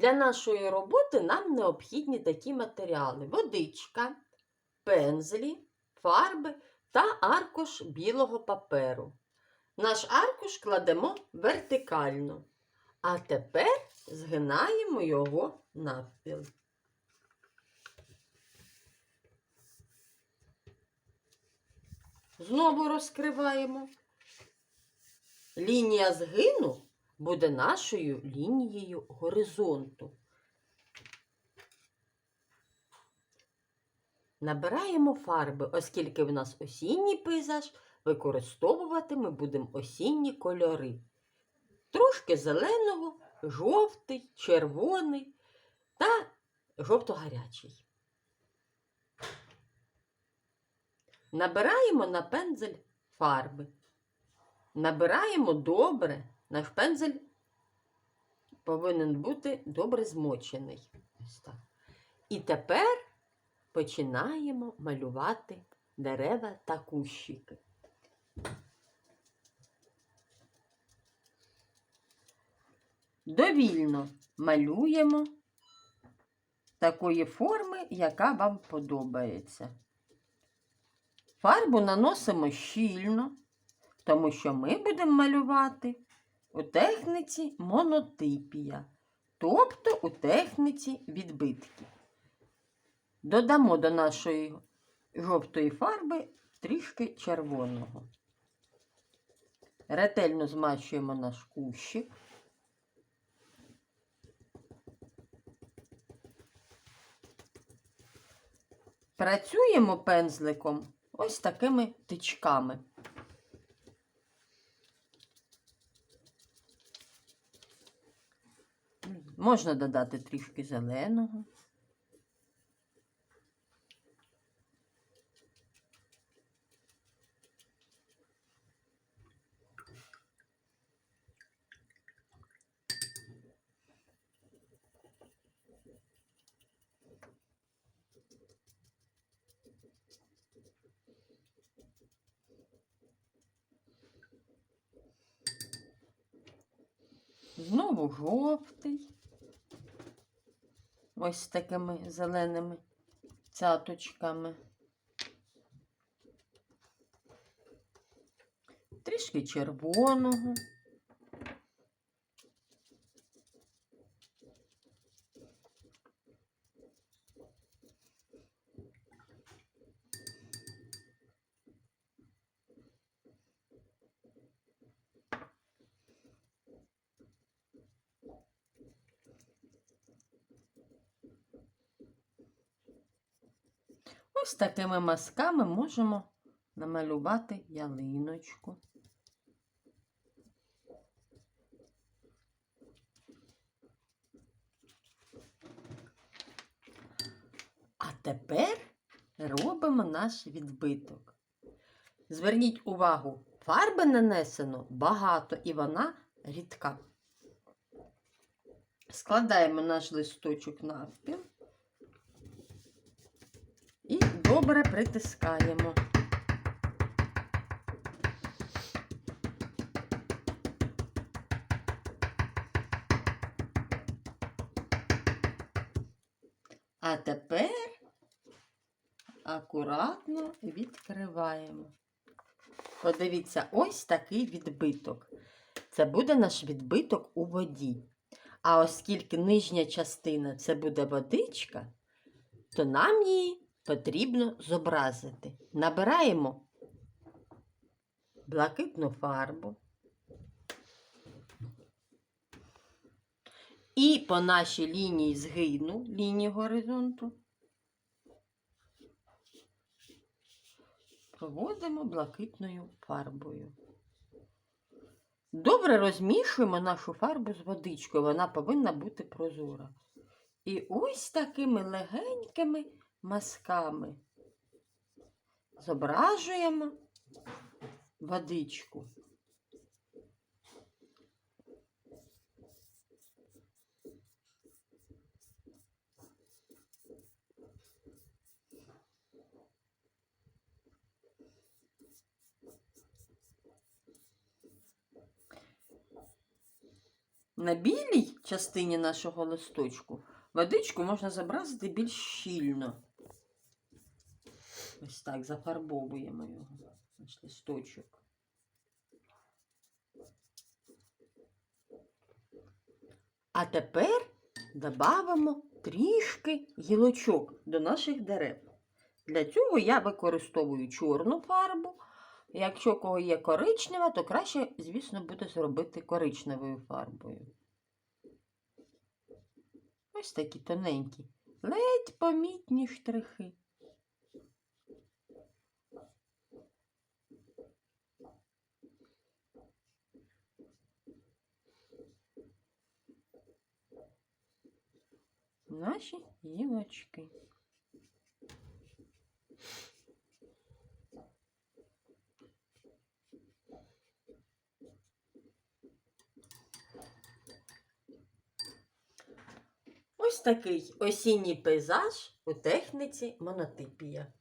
Для нашої роботи нам необхідні такі матеріали: водичка, пензлі, фарби та аркуш білого паперу. Наш аркуш кладемо вертикально, а тепер згинаємо його навпіл. Знову розкриваємо. Лінія згину буде нашою лінією горизонту. Набираємо фарби, оскільки в нас осінній пейзаж, використовувати ми будемо осінні кольори. Трошки зеленого, жовтий, червоний та жовто-гарячий. Набираємо на пензель фарби. Набираємо добре. Наш пензель повинен бути добре змочений. І тепер починаємо малювати дерева та кущики. Довільно малюємо такої форми, яка вам подобається. Фарбу наносимо щільно, тому що ми будемо малювати у техніці монотипія, тобто у техніці відбитків. Додамо до нашої жовтої фарби трішки червоного. Ретельно змащуємо наш кущик. Працюємо пензликом ось такими тичками. Можна додати трішки зеленого. Знову жовтий. Ось такими зеленими цяточками. Трішки червоного. Ось такими мазками можемо намалювати ялиночку. А тепер робимо наш відбиток. Зверніть увагу, фарби нанесено багато і вона рідка. Складаємо наш листочок навпіл і добре притискаємо. А тепер акуратно відкриваємо. Подивіться, ось такий відбиток. Це буде наш відбиток у воді. А оскільки нижня частина це буде водичка, то нам її потрібно зобразити. Набираємо блакитну фарбу. І по нашій лінії згину, лінії горизонту, проводимо блакитною фарбою. Добре розмішуємо нашу фарбу з водичкою, вона повинна бути прозора. І ось такими легенькими мазками зображуємо водичку. На білій частині нашого листочку водичку можна зобразити більш щільно. Ось так зафарбовуємо його, наш листочок. А тепер додамо трішки гілочок до наших дерев. Для цього я використовую чорну фарбу. Якщо кого є коричнева, то краще, звісно, буде зробити коричневою фарбою. Ось такі тоненькі, ледь помітні штрихи. Наші гілочки. Ось такий осінній пейзаж у техніці монотипія.